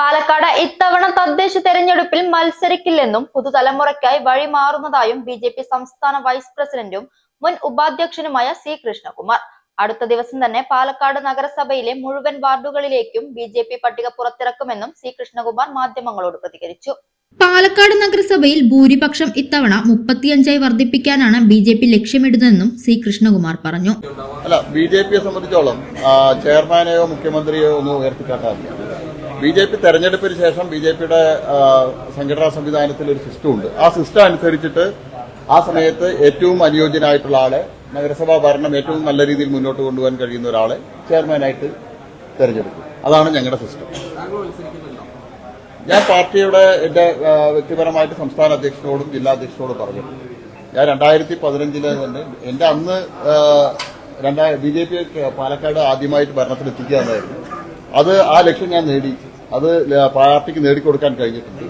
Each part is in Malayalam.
പാലക്കാട് ഇത്തവണ തദ്ദേശ തെരഞ്ഞെടുപ്പിൽ മത്സരിക്കില്ലെന്നും പുതുതലമുറയ്ക്കായി വഴിമാറുന്നതായും ബി ജെ പി സംസ്ഥാന വൈസ് പ്രസിഡന്റും മുൻ ഉപാധ്യക്ഷനുമായ സി കൃഷ്ണകുമാർ. അടുത്ത ദിവസം തന്നെ പാലക്കാട് നഗരസഭയിലെ മുഴുവൻ വാർഡുകളിലേക്കും ബി ജെ പി പട്ടിക പുറത്തിറക്കുമെന്നും സി കൃഷ്ണകുമാർ മാധ്യമങ്ങളോട് പ്രതികരിച്ചു. പാലക്കാട് നഗരസഭയിൽ ഭൂരിപക്ഷം ഇത്തവണ മുപ്പത്തിയഞ്ചായി വർദ്ധിപ്പിക്കാനാണ് ബി ജെ പി ലക്ഷ്യമിടുന്നതെന്നും സി കൃഷ്ണകുമാർ പറഞ്ഞു. അല്ല ബി ജെ പിയെ സംബന്ധിച്ചോളം ചെയർമാനെയോ മുഖ്യമന്ത്രിയോ ഒന്നും ഉയർത്തിക്കാട്ടാറില്ല. ബി ജെ പി തെരഞ്ഞെടുപ്പിന് ശേഷം ബി ജെ പിയുടെ സംഘടനാ സംവിധാനത്തിൽ ഒരു സിസ്റ്റം ഉണ്ട് ആ സിസ്റ്റം അനുസരിച്ചിട്ട് ആ സമയത്ത് ഏറ്റവും അനുയോജ്യനായിട്ടുള്ള ആളെ നഗരസഭാ ഭരണം ഏറ്റവും നല്ല രീതിയിൽ മുന്നോട്ട് കൊണ്ടുപോകാൻ കഴിയുന്ന ഒരാളെ ചെയർമാനായിട്ട് തെരഞ്ഞെടുക്കും. അതാണ് ഞങ്ങളുടെ സിസ്റ്റം. ഞാൻ പാർട്ടിയുടെ എന്റെ വ്യക്തിപരമായിട്ട് സംസ്ഥാന അധ്യക്ഷനോടും ജില്ലാ അധ്യക്ഷനോടും പറഞ്ഞു. ഞാൻ രണ്ടായിരത്തി പതിനഞ്ചിൽ തന്നെ എന്റെ അന്ന് രണ്ടായിരം ബി ജെ പി പാലക്കാട് ആദ്യമായിട്ട് ഭരണത്തിലെത്തിക്കുക എന്നായിരുന്നു. അത് ആ ലക്ഷ്യം ഞാൻ നേടി. അത് പാർട്ടിക്ക് നേടിക്കൊടുക്കാൻ കഴിഞ്ഞിട്ടുണ്ട്.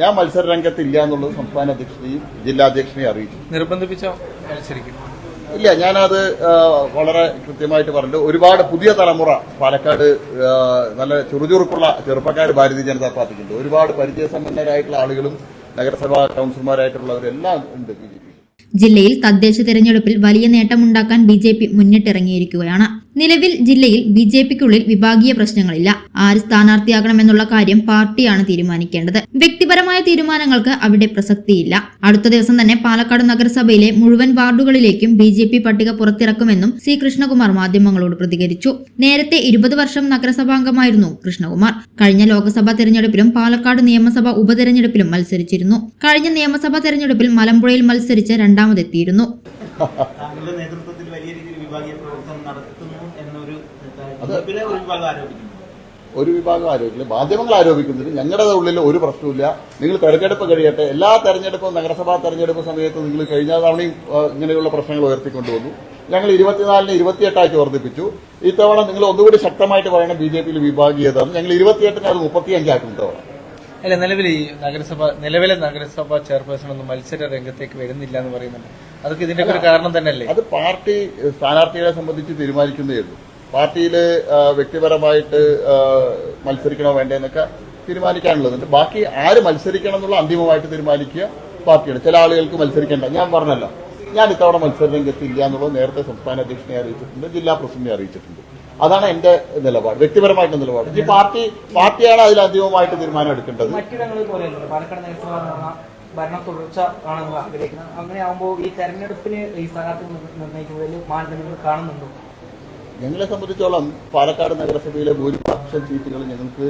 ഞാൻ മത്സര രംഗത്ത് ഇല്ല എന്നുള്ളത് സംസ്ഥാന അധ്യക്ഷനെയും ജില്ലാ അധ്യക്ഷനെയും അറിയിച്ചു. നിർബന്ധിപ്പിച്ചോ മത്സരിക്കും. ഇല്ല ഞാനത് വളരെ കൃത്യമായിട്ട് പറഞ്ഞു. ഒരുപാട് പുതിയ തലമുറ പാലക്കാട് നല്ല ചുറുചുറുക്കുള്ള ചെറുപ്പക്കാർ ഭാരതീയ ജനതാ പാർട്ടിക്കുണ്ട്. ഒരുപാട് പരിചയസമ്പന്നരായിട്ടുള്ള ആളുകളും നഗരസഭാ കൌൺസിലർമാരായിട്ടുള്ളവരെല്ലാം ഉണ്ട് ബി ജെ പി. ജില്ലയിൽ തദ്ദേശ തെരഞ്ഞെടുപ്പിൽ വലിയ നേട്ടമുണ്ടാക്കാൻ ബി ജെ പി മുന്നിട്ടിറങ്ങിയിരിക്കുകയാണ്. നിലവിൽ ജില്ലയിൽ ബി ജെ പിക്കുള്ളിൽ വിഭാഗീയ പ്രശ്നങ്ങളില്ല. ആര് സ്ഥാനാർത്ഥിയാകണമെന്നുള്ള കാര്യം പാർട്ടിയാണ് തീരുമാനിക്കേണ്ടത്. വ്യക്തിപരമായ തീരുമാനങ്ങൾക്ക് അവിടെ പ്രസക്തിയില്ല. അടുത്ത ദിവസം തന്നെ പാലക്കാട് നഗരസഭയിലെ മുഴുവൻ വാർഡുകളിലേക്കും ബി ജെ പി പട്ടിക പുറത്തിറക്കുമെന്നും സി കൃഷ്ണകുമാർ മാധ്യമങ്ങളോട് പ്രതികരിച്ചു. നേരത്തെ ഇരുപത് വർഷം നഗരസഭാംഗമായിരുന്നു കൃഷ്ണകുമാർ. കഴിഞ്ഞ ലോക്സഭാ തെരഞ്ഞെടുപ്പിലും പാലക്കാട് നിയമസഭാ ഉപതെരഞ്ഞെടുപ്പിലും മത്സരിച്ചിരുന്നു. കഴിഞ്ഞ നിയമസഭാ തെരഞ്ഞെടുപ്പിൽ മലമ്പുഴയിൽ മത്സരിച്ച് രണ്ടാമതെത്തിയിരുന്നു. താങ്കളുടെ നേതൃത്വത്തിൽ വലിയ രീതിയിൽ വിഭാഗീയ പ്രവർത്തനം നടത്തുന്നു എന്നൊരു ഒരു വിഭാഗം ആരോപിക്കുന്നു ഒരു വിഭാഗം ആരോപിക്കില്ല. മാധ്യമങ്ങൾ ആരോപിക്കുന്നില്ല ഞങ്ങളുടെ ഉള്ളിൽ ഒരു പ്രശ്നമില്ല നിങ്ങൾ തെരഞ്ഞെടുപ്പ് കഴിയട്ടെ. എല്ലാ തെരഞ്ഞെടുപ്പും നഗരസഭാ തെരഞ്ഞെടുപ്പ് സമയത്ത് നിങ്ങൾ കഴിഞ്ഞ തവണയും ഇങ്ങനെയുള്ള പ്രശ്നങ്ങൾ ഉയർത്തിക്കൊണ്ടുവന്നു. ഞങ്ങൾ ഇരുപത്തിനാലിന് ഇരുപത്തിയെട്ടാക്കി വർദ്ധിപ്പിച്ചു. ഇത്തവണ നിങ്ങൾ ഒന്നുകൂടി ശക്തമായിട്ട് പറയണം ബി ജെ പിയിൽ വിഭാഗീയതാണ് ഞങ്ങൾ ഇരുപത്തിയെട്ടിന് അത് മുപ്പത്തിയഞ്ചാക്കും ഇത്തവണ. അല്ല നിലവിൽ ഈ നഗരസഭ നിലവിലെ നഗരസഭ ചെയർപേഴ്സൺ ഒന്നും മത്സര രംഗത്തേക്ക് വരുന്നില്ല എന്ന് പറയുന്നുണ്ട്. അതൊക്കെ ഇതിന്റെ ഒരു കാരണം തന്നെയല്ലേ? അത് പാർട്ടി സ്ഥാനാർത്ഥികളെ സംബന്ധിച്ച് തീരുമാനിക്കുന്നേ ഉള്ളൂ. പാർട്ടിയിൽ വ്യക്തിപരമായിട്ട് മത്സരിക്കണോ വേണ്ടെന്നൊക്കെ തീരുമാനിക്കാനുള്ളത്. ബാക്കി ആര് മത്സരിക്കണം എന്നുള്ള അന്തിമമായിട്ട് തീരുമാനിക്കുക പാർട്ടിയാണ്. ചില ആളുകൾക്ക് മത്സരിക്കേണ്ട. ഞാൻ പറഞ്ഞല്ലോ. ഞാൻ ഇത്തവണ മത്സര രംഗത്ത് ഇല്ല എന്നുള്ളത് നേരത്തെ സംസ്ഥാന അധ്യക്ഷനെ അറിയിച്ചിട്ടുണ്ട് ജില്ലാ പ്രസിഡന്റിനെ അറിയിച്ചിട്ടുണ്ട്. അതാണ് എന്റെ നിലപാട് വ്യക്തിപരമായിട്ടുള്ള നിലപാട്. ഈ പാർട്ടി പാർട്ടിയാണ് അതിൽ അധികമായിട്ട് തീരുമാനം എടുക്കേണ്ടത്. മറ്റിടങ്ങളിൽ പോലെയല്ല പാലക്കാട് നഗരസഭ ഭരണ തുടർച്ച ആഗ്രഹിക്കുന്നത്. ഈ തെരഞ്ഞെടുപ്പിന് ഈ സ്ഥാനാർത്ഥി നിർണയിക്കുന്നതിൽ മാനദണ്ഡങ്ങൾ കാണുന്നുണ്ടോ? ഞങ്ങളെ സംബന്ധിച്ചോളം പാലക്കാട് നഗരസഭയിലെ ഭൂരിപക്ഷം സീറ്റുകൾ ഞങ്ങൾക്ക്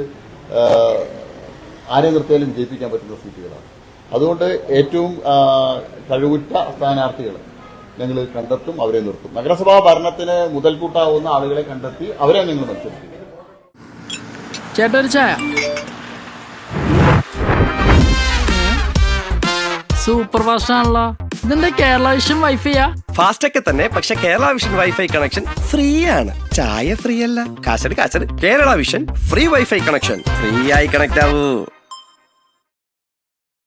ആരെ നിർത്തിയാലും ജയിപ്പിക്കാൻ പറ്റുന്ന സീറ്റുകളാണ്. അതുകൊണ്ട് ഏറ്റവും കഴിവുറ്റ സ്ഥാനാർത്ഥികൾ ഞങ്ങൾ കണ്ടെത്തും അവരെ നിർത്തും. നഗരസഭാ ഭരണത്തിന് മുതൽക്കൂട്ടാവുന്ന ആളുകളെ കണ്ടെത്തി അവരെ ഞങ്ങൾ മത്സരിക്കും ചേട്ടാ ചായ. സൂപ്പർ ഫാസ്റ്റ് ആണല്ലോ ഇതെന്താ കേരള വിഷൻ വൈഫൈയാ ഫാസ്റ്റ് ഒക്കെ തന്നെ പക്ഷെ Kerala Vision wifi connection free ആണ് ചായ ഫ്രീ അല്ല കാശട് കാശട്. Kerala Vision free wifi connection free ആയി കണക്ട് ആവൂ.